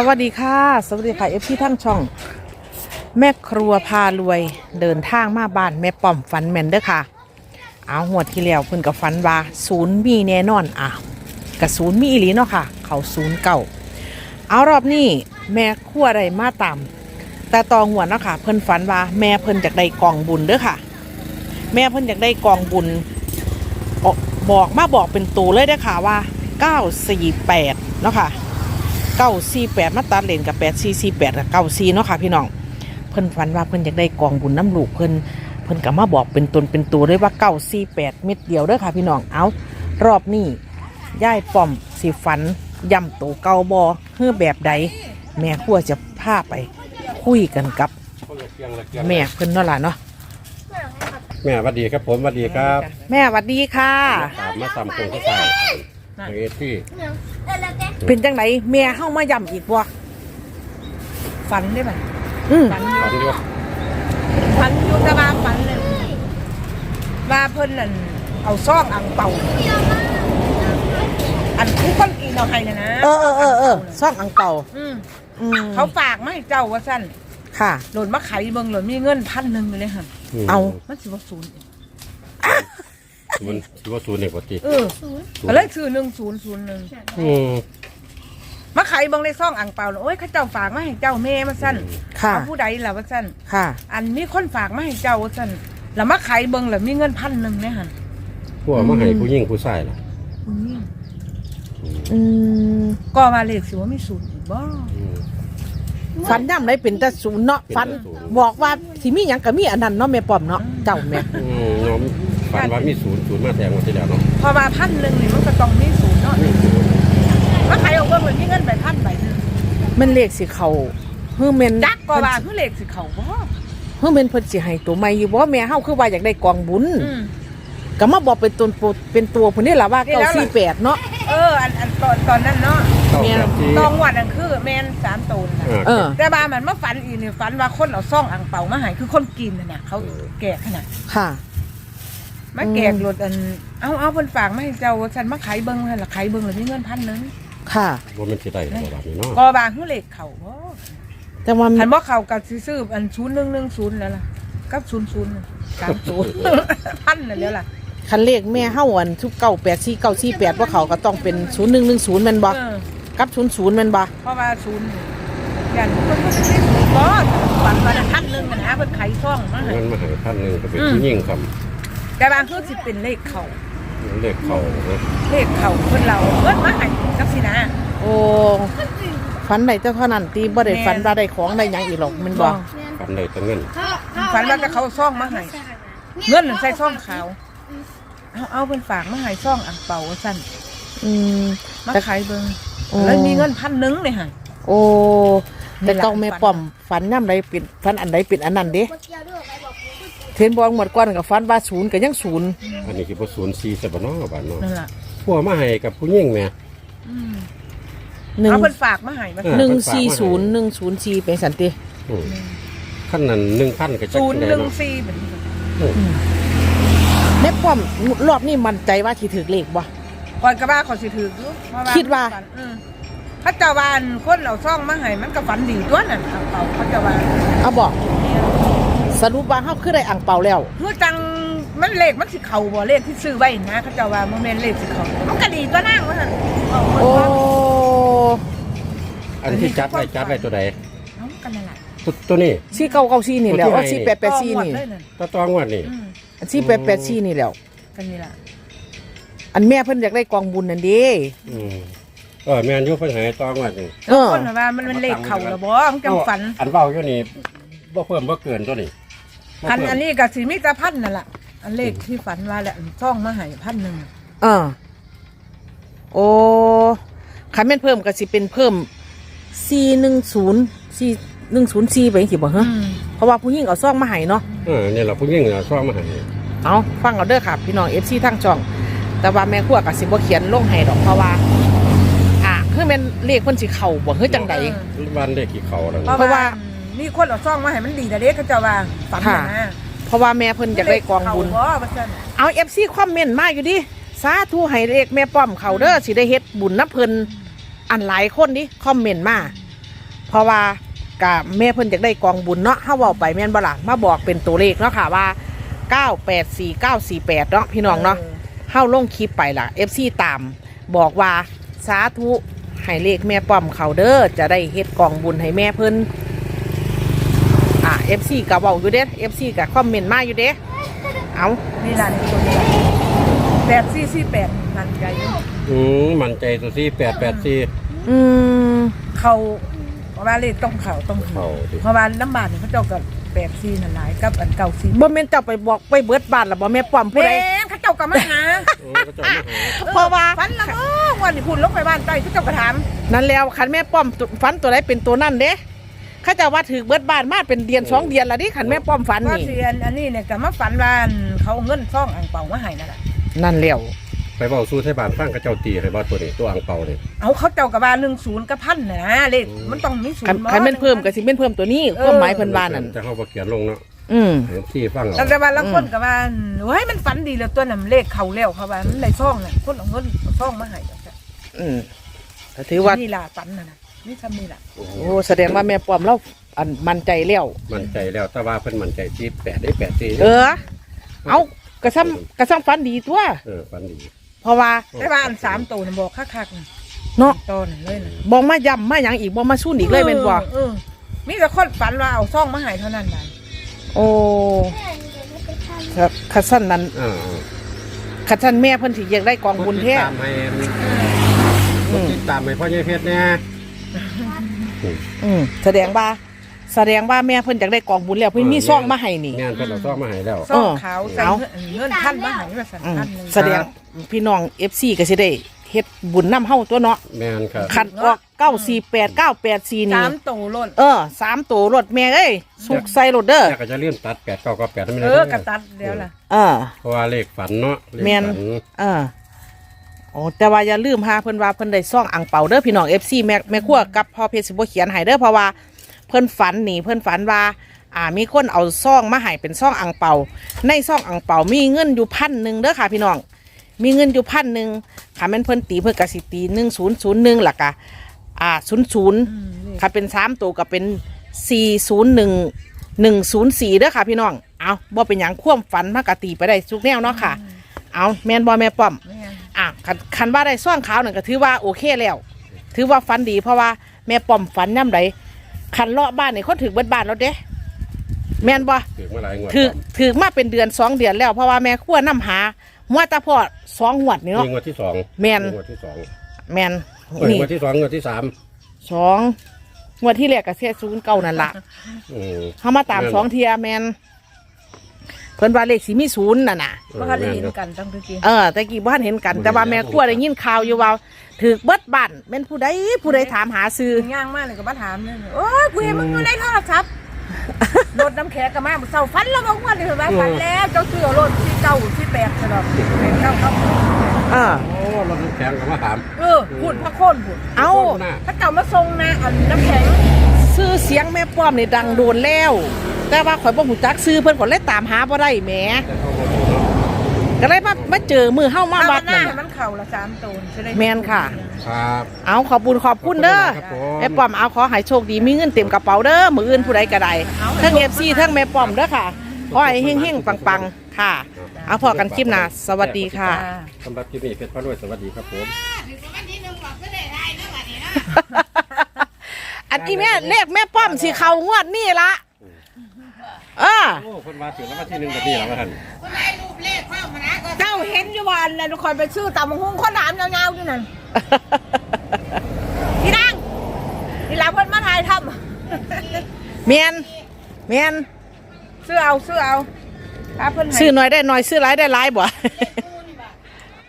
สวัสดีค่ะ สวัสดีค่ะเอฟที่ทั้งช่อง แม่ครัวพารวยเดินทางมาบ้านแม่ป้อมฟันแมนเด้อค่ะ เอาหัวดที่แล้วเพิ่นกับฟันว่าศูนย์มีแน่นอนอะกับศูนย์มีอีหลีเนาะค่ะ เขาศูนย์เก่าเอารอบนี้แม่ครัวได้มาตามแต่ตองหัวดเนาะค่ะ เพิ่นฝันว่าแม่เพิ่นจากได้กองบุญเด้อค่ะ แม่เพิ่นอยากได้กองบุญบอกมาบอกเป็นตัวเลยเด้อค่ะว่า948เนาะค่ะ 948มาตัดเลนกับ8448กับ94เนาะค่ะพี่น้องเพิ่นฝันว่าเพิ่นอยากได้กองบุญน้ำลูกเพิ่นเพิ่นก็มาบอกเป็นตนเป็นตัวเลยว่า948เม็ดเดียวเด้อค่ะพี่น้องเอารอบนี้ย่ายป้อมสิฝันย่ำตัวเก่าบอเฮือแบบใด แม่ครัวจะพาไปคุยกันกับ แม่เพิ่นเนาะล่ะเนาะแม่สวัสดีครับผมสวัสดีครับแม่หวัดดีค่ะ ตามมาซ้ำคงก็ใส่เอที่ เป็นจังไหนแม่เข้ามาย่ำอีกบ่ฝันได้ไหมอืมฝันฝันอยู่ฝันอยู่แต่ว่าฝันเลยว่าเพิ่นนั่นเอาซ่องอังเป่าอันทุกคนกินเอาให้นะนะเออเออเออเออซ่องอังเป่าอืมอืมเขาฝากมาให้เจ้าว่าสั้นค่ะ หล่นมาไขเบิ่งหล่นมีเงินพันหนึ่งเลยค่ะเอามันสิว่าศูนย์ เองมันถือว่าศูนย์ในปกติเออก็เลยซื้อหนึ่งศูนย์ศูนย์หนึ่งอืมมาไขเบิ่งในซ่องอังเปาโอ้ยเขาเจ้าฝากมาให้เจ้าแม่มาสั้นค่ะ เอาผู้ใดล่ะว่าสั้นค่ะ อันมีคนฝากมาให้เจ้าว่าสั้นแล้วมาไขเบิ่งแล้วมีเงินพันหนึ่งเนี่ยค่ะพวกมาให้ผู้หญิงผู้ชายล่ะคุณนี่อืมก็มาเลขสิว่ามีศูนย์อีกบ่อืม ฟันย่ำไรเป็นแต่ศูนย์เนาะเป็นแต่ฟันศูนย์ บอกว่าที่มีหยังก็มีอันนั้นเนาะแม่ป้อมเนาะเจ้าแม่อืมน้อง ฝันว่ามีศูนย์ศูนย์มาแทงวันที่แล้วเนาะพอมาพันหนึ่งนี่มันก็ต้องมีศูนย์เนาะมีศูนย์มาขายออกเบิ่งเหมือนมีเงินไปพันใบหนึงมันเลขสิเขาเฮือเมนจักก็ว่าคือเลขสิเขาบ่เฮือเมนเพิ่นสิให้ตัวใหม่อยู่บ่แม่เฮาคือว่าอยากได้กองบุญอืมก็มาบอกเป็นตนโปรเป็นตัวพุ่นนี่ล่ะว่านี่แล้วล่ะ948เนาะเอออันอันตอนตอนนั้นเนาะเก้าแม่แบบที่ตองวัดอันคือแมนสามตูนน่ะเออแต่ว่ามันมาฝันอีนี่ฝันว่าคนเอาซ่องอังเปามาให้คือคนกินน่ะนะเขาแกะขนาดค่ะ มาแกะรถอัน เอาเอาเพิ่นฝากมาให้เจ้าว่าฉันมาขายเบิ่งหั่นล่ะขายเบิ่งแล้วมีเงินพันหนึงค่ะว่ามันสิได้บ่แบบนี้เนาะก็ว่าคือเลขเขาบ่แต่ว่าหันบ่เขากับซื้อๆอัน0110แล้วล่ะกับ00น่ะ30 พันนั่นแล้วล่ะคันเลขแม่เฮาอันทุก984 948ว่าเขาก็ต้องเป็น0110แม่นบ่เออกับ00แม่นบ่เพราะว่าศูนย์ยันคนก็ไม่ถูกบอสฝันวันละท่านหนึ่งนะเพิ่นไขซ่องมาให้ เงินมาให้พันหนึ่งก็เป็นผู้หญิงครับ แต่บางคือสิเป็นเลขเขาเลขเขานะเลขเขาเพิ่นเราเพิ่นมาให้จังซี่นะโอ้ฝันได้แต่เท่านั้นตีบ่ได้ฝันว่าได้ของได้หยังอีกหรอกแมันบ่ฝันได้แต่เงินฝันว่าจะเขาซ่องมาให้เงินใส่ซ่องขาวเอาเอาเพิ่นฝากมาให้ซ่องอ่างเป่าว่าซั่นอืมมาขายเบิ่งโอ้แล้วมีเงินพันหนึงเลยหั่นโอ้แต่นี่ล่ะต้องแม่ป้อมฝันย่ำใดเป็นฝันอันใดเป็นอันนั้นเด้ เทนบอลหมดก่อนกับฝันว่าศูนย์ก็ยังศูนย์อันนี้คือบ่ศูนย์สี่ใช่บ่เนาะบ้านเนาะนั่นล่ะพวกมาให้กับผู้หญิงแม่อืมหนึ่งเอาเพิ่นฝากมาให้มาเออหนึ่งสี่ศูนย์หนึ่งศูนย์สี่เป็นสันติอืมขั้นนั้น1,000ก็จักศูนย์ได้หนึ่งเนาะสี่แบบนี้แม่ป้อมรอบนี้มั่นใจว่าที่ถือเลขบ่ ก่อนกระบ้าเขาสิถืออยู่เพระคิดว่า อืมเขาเจะวาอันคนเราซ่องมาให้มันก็ฝันดีตัวนั่นอ่างเปาเขาเจะวาเอาบอก สรุปว่าเฮาคือได้อ่างเปาแล้วเมื่อจังมันเลขมันสิเข่าบ่เลขที่ซื้อไว้นะเขาเจะว่าโมเมนเลขสิเข่ามันก็ดีตัวนั่งว่านั่นเอาโอ้อันที่จัดไว้จัดไว้ตัวใดเอากันนั่นแหละตัวตัวนี้สี่เก้าเก้าสี่นี่แหล้วโอ้เอาที่สี่ไหนแปดแปดสี่หมดนี่เลยนั่นตัวตองวดนี่อืมอันสี่แปดแปดสี่นี่แหล้วกันนี่ล่ะอันแม่เพิ่นอยากได้กองบุญนั่นเด้อืมเออแม่นอยู่เพิ่นให้ตองวดนี่เออคนว่ามันเป็นเลขเข่าแล้วบ่มันจังฝัน อันเว้าอยู่นี่บ่เพิ่มบ่เกินตัวนี้ บ่พันเพิ่มอันนี้ก็สิมีแต่พันนั่นล่ะอันเลขที่ฝันว่าแหละอันซ่องมาให้พันหนึ่งเออ โอ้คันแม่นเพิ่มก็สิเป็นเพิ่มสี่หนึ่งศูนย์สี่หนึ่งศูนย์สี่ไปสิบ่ฮะอืมเพราะว่าผู้หญิงเอาซองมาให้เนาะเออนี่ล่ะผู้หญิงน่ะซ่อมมาให้เอาฟังเอาเด้อค่ะพี่น้องเอฟซีทั้งช่อง แต่ว่าแม่ครัวกับสิบ่เขียนลงให้ดอกเพราะว่าอ่าคือแม่นเลขเพิ่นสิเข้าบ่คือจังใดวันเลขกี่เขาแล้วเพราะเพราะว่าว่า มีคนเอาซ่องมาให้มันดีแต่เด็กเขาเจะว่าฝันค่ะ นะเพราะว่าแม่เพิ่นอยากได้กองบุญ เขาบ่ว่าซั่นเอาเอฟซีคอมเมนต์มาอยู่ดิสาธุให้เลขแม่ป้อมเขาเด้อสิได้เฮ็ดบุญนับเพิ่นอันหลายคนดิคอมเมนต์มาเพราะว่ากะแม่เพิ่นอยากได้กองบุญเนาะเฮาเว้าไปแม่นบ่ล่ะมาบอกเป็นตัวเลขเนาะค่ะว่า 984948เนาะพี่น้องเนาะเฮาลงคลิปไปล่ะ FC ตาม บอกว่าสาธุให้เลขแม่ป้อมเขาเด้อจะได้เฮ็ดกองบุญให้แม่เพิ่น อะ FC ก็เว้าอยู่เด้ FC ก็คอมเมนต์มาอยู่เด้เอานี่ล่ะนี่ตัวนี้ล่ะแปดสี่สี่แปดนั่นใจอยู่อืมมันใจตัวที่แปดแปดสี่อืมเขาเพราะว่าเลขต้องเขาต้องเขาเข้าดิเพราะว่าน้ำบาดเนี่ยเขาเจ้ากับแปดสี่นั่นหลายกับอันเก่าสี่บ่แม่นเจ้าไปบอกไปเบิดบ้านล่ะบ่แม่ป้อมผู้แม่ใดนเขาเจ้ากับมาหาโอ้ก็จะเอามาหาเพราะว่า ฟันละมั้งวันนี้พูดลงไปบ้านใต้เขาเจ้าก็ถามนั่นแล้วคันแม่ป้อมตุฝันตัวใดเป็นตัวนั่นเด้ เขาเจะว่าถือเบิดบ้านมาเป็นเดือนสองเดือนแล้วดิคันแม่ป้อมฝันก็นี่เสียนอันนี้เนี่ยก็มาฝันว่าเขาเอาเงินซ่องอ่างเป่ามาให้นั่นแหละนั่นแล้วไปเบาสู้ไทยบ้านฟังกระเจ้าตีให้บ่ตัวนี้ตัวอ่างเปานี่เอาเขาเจ้ากับว่าหนึ่งศูนย์กับพันนะเลขมันต้องมีศูนคันย์คันแม่นเพิ่มก็สิแม่นเพิ่มตัวนี้ความหมายเพิ่นว่านั่นจะเข้าบ่เขียนลงเนาะอืมให้ที่ฟังเอา แต่ว่าละคนกับว่าเฮ้ยมันฝันดีแล้วตัวนั้นเลขเขาแล้วเขาว่ามันได้ซ่องน่ะคนเอาเงินเอาซ่องมาให้อืมก็ถือว่านี่ล่ะฝันน่ะนะ นี่ทำนี่ล่ะโอ้โหโอ้แสดงว่าแม่ป้อมเราอันมั่นใจแล้วมันใจแล้วแต่ว่าเพิ่นมันใจที่แปดได้แปดสี่เออ เอากระซ้ำกระซ้ำฝันดีตัว เออฟันดีเพราะว่าแต่ว่าอันสามตัวน่ะบอกคักๆน่ะเนาะตอนนั้นเลยนะบ่มาย้ำมาหยังอีกบ่มาสู้อีกเลยเป็นบ่เออมีแต่คนฝันว่าเอาซ่องมาให้เท่านั้นน่ะโอ้ครับคัดสั้นนั้นอ่าคัดสั้นแม่เพิ่นสิอยากได้กองๆบุญแท้ตามให้คนติดตามให้พ่อใหญ่เพชรแน่ อืมแสดงว่า แสดงว่าแม่เพิ่นอยากได้กองบุญแล้วเพิ่นมีซองมาให้นี่ งานเพิ่นเอาซ่องมาให้แล้ว ซ่องเออขาวใส่เอา เงินพันมาให้ว่าสันอืมพันหนึ่งแสดงพี่น้อง FC ก็สิได้เฮ็ดบุญนำเฮาตัวเนาะแม่นครับคันออก948 984นี่ สามตัวล้นเออสามตัวรถแม่เอ้ยสุกใส่รถเด้อแต่ก็จะเลื่อนตัดแปดเก้าก็แปดให้มันเอได้อกระตัดแล้วล่ะ เออ เพราะว่าเลขฝันเนาะเลขแม่นฝันเออ โอ้แต่ว่าอย่าลืมหาเพิ่นว่าเพิ่นได้ซ่องอังเปาเด้อพี่น้อง FC แม่แม่ครัวกับพ่อเพชรสิบ่เขียนให้เด้อเพราะว่าเพิ่นฝันนี่เพิ่นฝันว่าอ่ามีคนเอาซ่องมาให้เป็นซ่องอังเปาในซ่องอังเปามีเงินอยู่พันหนึ่งเด้อค่ะพี่น้องมีเงินอยู่พันหนึ่งค่ะแม่นเพิ่นตีเพิ่นกสิตีหนึ่งศูนย์ศูนย์หนึ่งหลักะอ่าศูนย์ศูนย์ค่ะเป็นสามตัวก็เป็นสี่ศูนย์หนึ่งหนึ่งศูนย์สี่เด้อค่ะพี่น้องเอาบ่เป็นหยังคว่ำฝันมากะตีไปได้ทุกแนวเนาะค่ะ เอาแม่นบ่แม่ป้อมแม่น อะคันคันว่าได้ซ่องขาวนั่นก็ถือว่าโอเคแล้ว ถือว่าฝันดีเพราะว่าแม่ป้อมฝันย่ำใดคันเลาะบ้านนี่คนถือเบิดบ้านแล้วเด้แม่นบ่ถือมาหลายงวดถือถือมาเป็นเดือนสองเดือนแล้วเพราะว่าแม่ขั้วน้ำหาหัวตาพอดสองหวดนี่นี่เนาะงวดที่สองแม่นงวดที่สองแม่นเอ้ยนี่งวดที่สองงวดที่สามสองงวดที่แรกกับเสียศูนย์เก่านั่นละอืมเขามาตามสองเทียแม่น เพิ่นว่าเลขสีมีศูนย์น่ะน่ะเพราะเขาได้เห็นกันตั้งแต่กี้เออแต่กี้บ้านเห็นกัน แต่ว่าแม่ขั้วได้ยินข่าวอยู่ว่าถือเบิดบ้านแม่นผู้ใดผู้ใดถามหาซื้อ ย่างมากเลยก็มาถามเนี่ยโอ้ยกูเห็นมึงอยู่ในโทรศัพท์รถน้ำแข็งกับมาเศร้าฟันแล้วบอกว่าเดี๋ยวมาฟันแล้วเจ้าเสือรถที่เก้าที่แปดสำหรับแปดเก้าครับเออ โอ้รถน้ำแข็งก็มาถามเออพูดพระโค่นพูดเอา โคตรน่ะถ้าเก่ามาทรงนะอันน้ำแข็ง ซื้อเสียงแม่ป้อมนี่ดังโดนแล้ว แต่ว่าข่อยบ่ฮู้จักซื้อเพิ่นก็เลยตามหาบ่ได้แหมแต่เขาบอกเนาะก็เลยมามาเจอมือเฮามามาวัดหน้านั่นให้น่ะมันเข่าละสามตัวจะได้แม่นค่ะ ครับ เอาขอบคุญขอบคุณเด้อขอบคุณครับผม แม่ป้อมเอาขอให้โชคดีมีเงินเต็มกระเป๋าเด้อมืออื่นผู้ใดก็ได้ทั้งเอฟซีทั้งแม่ป้อมเด้อค่ะขอให้เฮงๆปังๆค่ะ เอาพอกันคลิปหน้าสวัสดีค่ะจ้าสำหรับคลิปนี้เพชรพระรวยสวัสดีครับผม อันนี้แม่เลขแม่ป้อมสิเขางวดนี่ละ เออโอ้คนมาถึงแล้วมาที่หนึ่งแบบนี้แล้วท่านเจ้าเห็นอยู่วันแล้วคอยไปซื้อตำหุ้งข้าวหลามยาวๆอยู่นั่นพี่นางนี่ลาเพิ่นมาถ่ายทเมียนเมียนำซื้อเอาซื้อเอาลาเพิ่นให้ซื้อหน่อยได้หน่อยซื้อหลายได้หลายบ่